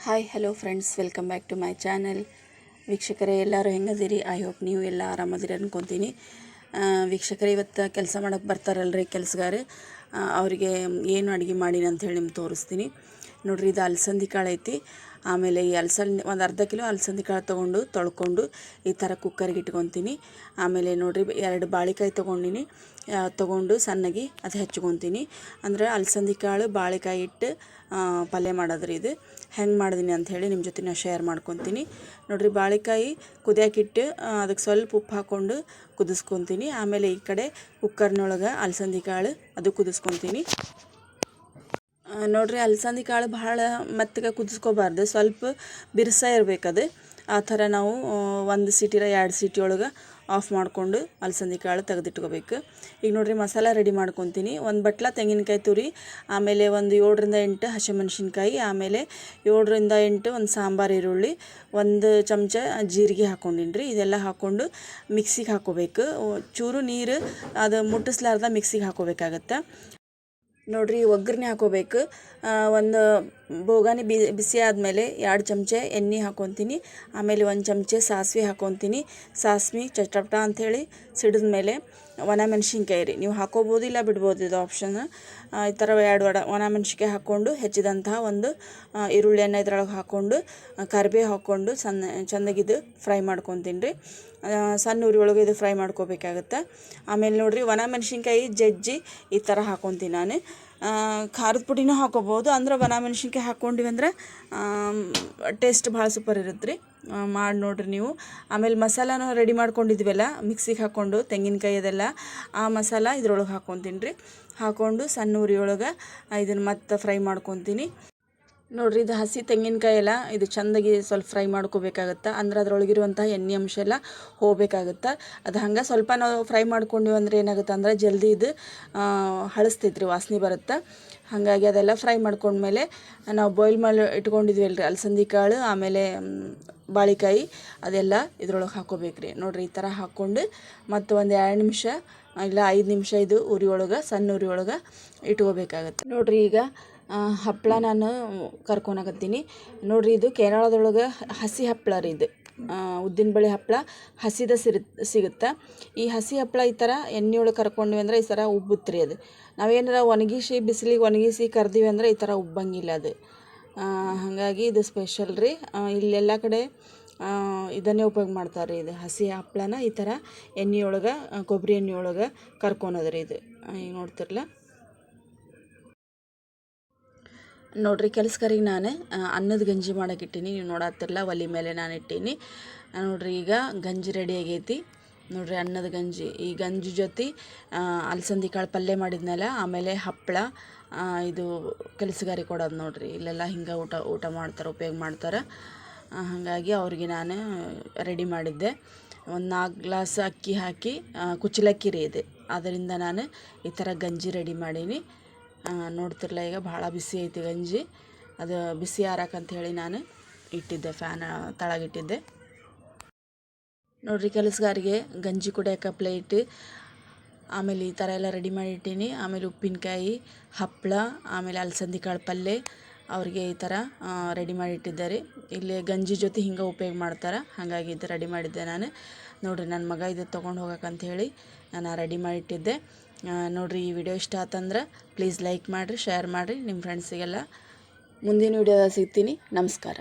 Hi hello friends welcome back to my channel ವೀಕ್ಷಕರೇ ಎಲ್ಲರೂ ಹೆಂಗದಿರಿ? I hope ನೀವು ಎಲ್ಲ ಆರಾಮದಿರಿ ಅನ್ಕೊತೀನಿ. ಆ, ವೀಕ್ಷಕರೇ ಇವತ್ತು ಕೆಲಸ ಮಾಡೋಕ್ಕೆ ಬರ್ತಾರಲ್ರಿ ಕೆಲಸಗಾರ. ಅವರಿಗೆ ಏನು ಅಡುಗೆ ಮಾಡೀನಿ ಅಂಥೇಳಿ ನಿಮ್ಗೆ ತೋರಿಸ್ತೀನಿ. ನೋಡ್ರಿ, ಇದು ಅಲಸಂದಿ ಕಾಳು ಐತಿ. ಆಮೇಲೆ ಈ ಅಲಸಂದಿ, ಒಂದು ಅರ್ಧ ಕಿಲೋ ಅಲಸಂದಿ ಕಾಳು ತೊಗೊಂಡು ತೊಳ್ಕೊಂಡು ಈ ಥರ ಕುಕ್ಕರ್ಗೆ ಇಟ್ಕೊತೀನಿ. ಆಮೇಲೆ ನೋಡ್ರಿ, ಎರಡು ಬಾಳೆಕಾಯಿ ತೊಗೊಂಡಿನಿ. ತೊಗೊಂಡು ಸಣ್ಣಗೆ ಅದು ಹೆಚ್ಕೊತೀನಿ. ಅಂದ್ರೆ ಅಲಸಂದಿ ಕಾಳು ಬಾಳೆಕಾಯಿ ಇಟ್ಟು ಪಲ್ಯ ಮಾಡೋದ್ರಿ ಇದು. ಹೆಂಗೆ ಮಾಡಿದೀನಿ ಅಂಥೇಳಿ ನಿಮ್ಮ ಜೊತೆ ನಾನು ಶೇರ್ ಮಾಡ್ಕೊತೀನಿ. ನೋಡ್ರಿ, ಬಾಳೆಕಾಯಿ ಕುದಿಯಾಕಿಟ್ಟು ಅದಕ್ಕೆ ಸ್ವಲ್ಪ ಉಪ್ಪು ಹಾಕ್ಕೊಂಡು ಕುದಿಸ್ಕೊತೀನಿ. ಆಮೇಲೆ ಈ ಕಡೆ ಕುಕ್ಕರ್ನೊಳಗೆ ಅಲಸಂದಿ ಕಾಳು ಅದು ಕುದಿಸ್ಕೊತೀನಿ. ನೋಡ್ರಿ, ಅಲಸಂದಿ ಕಾಳು ಭಾಳ ಮೆತ್ತಗೆ ಕುದಿಸ್ಕೋಬಾರ್ದು. ಸ್ವಲ್ಪ ಬಿರ್ಸ ಇರಬೇಕದು. ಆ ಥರ ನಾವು ಒಂದು ಸೀಟಿರ ಎರಡು ಸೀಟಿ ಒಳಗೆ ಆಫ್ ಮಾಡಿಕೊಂಡು ಅಲಸಂದಿ ಕಾಳು ತೆಗೆದಿಟ್ಕೋಬೇಕು. ಈಗ ನೋಡ್ರಿ, ಮಸಾಲ ರೆಡಿ ಮಾಡ್ಕೊತೀನಿ. ಒಂದು ಬಟ್ಲ ತೆಂಗಿನಕಾಯಿ ತುರಿ, ಆಮೇಲೆ ಒಂದು ಏಳರಿಂದ ಎಂಟು ಹಸಿಮೆಣ್ಸಿನ್ಕಾಯಿ ಆಮೇಲೆ ಏಳರಿಂದ ಎಂಟು ಒಂದು ಸಾಂಬಾರು ಈರುಳ್ಳಿ, ಒಂದು ಚಮಚ ಜೀರಿಗೆ ಹಾಕ್ಕೊಂಡಿನಿ ರೀ ಇದೆಲ್ಲ ಹಾಕ್ಕೊಂಡು ಮಿಕ್ಸಿಗೆ ಹಾಕೋಬೇಕು. ಚೂರು ನೀರು ಅದು ಮುಟ್ಟಿಸ್ಲಾರ್ದ ಮಿಕ್ಸಿಗೆ ಹಾಕ್ಕೋಬೇಕಾಗತ್ತೆ ನೋಡ್ರಿ ಒಗ್ಗರಣೆ ಹಾಕೋಬೇಕು. ಒಂದು ಬೋಗಾನಿ ಬಿ, ಬಿಸಿ ಆದಮೇಲೆ ಎರಡು ಚಮಚೆ ಎಣ್ಣೆ ಹಾಕೊತೀನಿ. ಆಮೇಲೆ ಒಂದು ಚಮಚೆ ಸಾಸಿವೆ ಹಾಕೊತೀನಿ. ಸಾಸಿವೆ, ಚಟಪಟ ಅಂಥೇಳಿ ಸಿಡಿದ ಮೇಲೆ ಒಣ ಮೆಣಸಿನ್ಕಾಯಿ ರೀ. ನೀವು ಹಾಕೋಬೋದು ಇಲ್ಲ ಬಿಡ್ಬೋದು ಇದು ಆಪ್ಷನ್ ಈ ಥರ ಎರಡು ವಡ ಒಣ ಮೆಣಸಿನ್ಕಾಯಿ ಹಾಕ್ಕೊಂಡು ಹೆಚ್ಚಿದಂತಹ ಒಂದು ಈರುಳ್ಳಿಯನ್ನು ಇದ್ರೊಳಗೆ ಹಾಕ್ಕೊಂಡು ಕರಿಬೇವು ಹಾಕ್ಕೊಂಡು ಸಣ್ಣ ಚೆಂದಾಗಿದ್ದು ಫ್ರೈ ಮಾಡ್ಕೊತೀನಿ ರೀ. ಸಣ್ಣ ಉರಿ ಒಳಗೆ ಇದು ಫ್ರೈ ಮಾಡ್ಕೋಬೇಕಾಗತ್ತೆ. ಆಮೇಲೆ ನೋಡಿರಿ ಒಣ ಮೆಣಸಿನ್ಕಾಯಿ, ಜಜ್ಜಿ ಈ ಥರ ಹಾಕೊತೀನಿ ನಾನು. ಖಾರದ ಪುಡಿನೂ ಹಾಕೋಬೋದು. ಅಂದ್ರೆ ಒಣ ಮೆಣಸಿನ್ಕಾಯಿ ಹಾಕ್ಕೊಂಡಿವಿ ಅಂದ್ರೆ ಟೇಸ್ಟ್ ಭಾಳ ಸೂಪರ್ ಇರುತ್ತೆ ರೀ ಮಾಡಿ ನೋಡಿರಿ ನೀವು. ಆಮೇಲೆ ಮಸಾಲಾನು ರೆಡಿ ಮಾಡ್ಕೊಂಡಿದ್ವಲ್ಲ, ಮಿಕ್ಸಿಗೆ ಹಾಕ್ಕೊಂಡು ತೆಂಗಿನಕಾಯಿ ಅದೆಲ್ಲ, ಆ ಮಸಾಲ ಇದ್ರೊಳಗೆ ಹಾಕ್ಕೊತೀನಿ ರೀ. ಹಾಕ್ಕೊಂಡು ಸಣ್ಣ ಉರಿ ಒಳಗೆ ಇದನ್ನು ಮತ್ತೆ ಫ್ರೈ ಮಾಡ್ಕೊತೀನಿ. ನೋಡ್ರಿ, ಇದು ಹಸಿ ತೆಂಗಿನಕಾಯಿ ಎಲ್ಲ ಇದು ಚೆಂದಾಗಿ ಸ್ವಲ್ಪ ಫ್ರೈ ಮಾಡ್ಕೋಬೇಕಾಗತ್ತೆ? ಅಂದ್ರೆ ಅದರೊಳಗಿರುವಂಥ ಎಣ್ಣೆ ಅಂಶ ಎಲ್ಲ ಹೋಗಬೇಕಾಗತ್ತೆ? ಅದು ಹಂಗೆ ಸ್ವಲ್ಪ ನಾವು ಫ್ರೈ ಮಾಡ್ಕೊಂಡಿವಿ ಅಂದ್ರೆ ಏನಾಗುತ್ತೆ ಅಂದ್ರೆ ಜಲ್ದಿ ಇದು ಹಳಸ್ತೈತ್ರಿ, ವಾಸನೆ ಬರುತ್ತೆ? ಹಾಗಾಗಿ ಅದೆಲ್ಲ ಫ್ರೈ ಮಾಡ್ಕೊಂಡ್ಮೇಲೆ ನಾವು ಬಾಯ್ಲ್ ಮಾಡಿ ಇಟ್ಕೊಂಡಿದ್ವಲ್ಲ ಅಲ್ರಿ, ಅಲಸಂದಿ ಕಾಳು, ಆಮೇಲೆ ಬಾಳಿಕಾಯಿ, ಅದೆಲ್ಲ ಇದ್ರೊಳಗೆ ಹಾಕೋಬೇಕ್ರಿ. ನೋಡಿರಿ, ಈ ಥರ ಹಾಕ್ಕೊಂಡು ಮತ್ತು ಒಂದು ಎರಡು ನಿಮಿಷ, ಇಲ್ಲ ಐದು ನಿಮಿಷ ಇದು ಉರಿ ಒಳಗೆ, ಸಣ್ಣ ಉರಿ ಒಳಗೆ ಇಟ್ಕೋಬೇಕಾಗತ್ತೆ? ನೋಡಿರಿ ಈಗ ಹಪ್ಪಳ ನಾನು ಕರ್ಕೊಳಕತ್ತೀನಿ ನೋಡಿರಿ, ಇದು ಕೇರಳದೊಳಗೆ ಹಸಿ ಹಪ್ಪಳ ರೀ ಇದು. ಉದ್ದಿನ ಬೇಳೆ ಹಪ್ಪಳ ಹಸಿದ ಸಿರಿ, ಸಿಗುತ್ತೆ? ಈ ಹಸಿ ಹಪ್ಪಳ ಈ ಥರ ಎಣ್ಣೆ ಒಳಗೆ ಕರ್ಕೊಂಡ್ವಿ ಅಂದ್ರೆ ಈ ಥರ ಉಬ್ಬುತ್ತೆ ರೀ ಅದು. ನಾವೇನಾರ ಒಣಗಿಸಿ, ಬಿಸಿಲಿಗೆ ಒಣಗಿಸಿ ಕರ್ದೀವಿ ಅಂದರೆ ಈ ಥರ ಉಬ್ಬಂಗಿಲ್ಲ ಅದು. ಹಾಗಾಗಿ ಇದು ಸ್ಪೆಷಲ್ ರೀ. ಇಲ್ಲೆಲ್ಲ ಕಡೆ ಇದನ್ನೇ ಉಪಯೋಗ ಮಾಡ್ತಾರೆ ಇದು. ಹಸಿ ಹಪ್ಪಳನ ಈ ಥರ ಎಣ್ಣೆ ಒಳಗೆ ಕೊಬ್ಬರಿ ಎಣ್ಣೆ ಒಳಗೆ ಕರ್ಕೊಳೋದು ಇದು ಈಗ ನೋಡ್ತಿರಲ್ಲ ನೋಡ್ರಿ, ಕೆಲ್ಸಕರಿಗೆ ನಾನು ಅನ್ನದ ಗಂಜಿ ಮಾಡೋಕ್ಕಿಟ್ಟೀನಿ ನೀವು ನೋಡತ್ತಿರಲ್ಲ ಒಲೆ ಮೇಲೆ ನಾನು ಇಟ್ಟೀನಿ. ನೋಡ್ರಿ, ಈಗ ಗಂಜಿ ರೆಡಿ ಆಗೈತಿ. ನೋಡ್ರಿ, ಅನ್ನದ ಗಂಜಿ. ಈ ಗಂಜಿ ಜೊತೆ ಅಲಸಂದಿ ಕಾಳು ಪಲ್ಯ ಮಾಡಿದ್ನಲ್ಲ, ಆಮೇಲೆ ಹಪ್ಪಳ ಇದು ಕೆಲಸಗಾರಿ ಕೊಡೋದು ನೋಡ್ರಿ. ಇಲ್ಲೆಲ್ಲ ಹಿಂಗೆ ಊಟ ಊಟ ಮಾಡ್ತಾರೆ, ಉಪಯೋಗ ಮಾಡ್ತಾರೆ. ಹಾಗಾಗಿ ಅವ್ರಿಗೆ ನಾನು ರೆಡಿ ಮಾಡಿದ್ದೆ. ಒಂದು ನಾಲ್ಕು ಗ್ಲಾಸ್ ಅಕ್ಕಿ ಹಾಕಿ ಕುಚ್ಚಲಕ್ಕಿ ರೀ ಇದೆ. ಅದರಿಂದ ನಾನು ಈ ಥರ ಗಂಜಿ ರೆಡಿ ಮಾಡೀನಿ. ನೋಡ್ತಿರಲ್ಲ ಈಗ ಭಾಳ ಬಿಸಿ ಐತಿ ಗಂಜಿ. ಅದು ಬಿಸಿ ಆರಕ್ಕಂತ ಹೇಳಿ ನಾನು ಇಟ್ಟಿದ್ದೆ ಫ್ಯಾನ್ ತಳಗಿಟ್ಟಿದ್ದೆ. ನೋಡ್ರಿ ಕೆಲಸಗಾರಿಗೆ ಗಂಜಿ ಕುಡಿಯೋಕೆ ಪ್ಲೇಟ್ ಆಮೇಲೆ ಈ ಥರ ಎಲ್ಲ ರೆಡಿ ಮಾಡಿ ಇಟ್ಟೀನಿ. ಆಮೇಲೆ ಉಪ್ಪಿನಕಾಯಿ ಹಪ್ಪಳ ಆಮೇಲೆ ಅಲಸಂದಿ ಕಾಳು ಪಲ್ಯ ಅವ್ರಿಗೆ ಈ ಥರ ರೆಡಿ ಮಾಡಿ ಇಟ್ಟಿದ್ದಾರೆ ಇಲ್ಲಿ ಗಂಜಿ ಜೊತೆ ಹಿಂಗೆ ಉಪಯೋಗ ಮಾಡ್ತಾರೆ ಹಾಗಾಗಿ ಇದು ರೆಡಿ ಮಾಡಿದ್ದೆ ನಾನು. ನೋಡ್ರಿ ನನ್ನ ಮಗ ಇದು ತೊಗೊಂಡು ಹೋಗಕ್ಕಂಥೇಳಿ ನಾನು ರೆಡಿ ಮಾಡಿಟ್ಟಿದ್ದೆ ಆ, ನೋಡ್ರಿ, ಈ ವಿಡಿಯೋ ಇಷ್ಟ ಆತಂದ್ರೆ ಪ್ಲೀಸ್ ಲೈಕ್ ಮಾಡಿರಿ ಶೇರ್ ಮಾಡಿರಿ ನಿಮ್ಮ ಫ್ರೆಂಡ್ಸಿಗೆಲ್ಲ ಮುಂದಿನ ವಿಡಿಯೋದಾಗ ಸಿಗ್ತೀನಿ. ನಮಸ್ಕಾರ.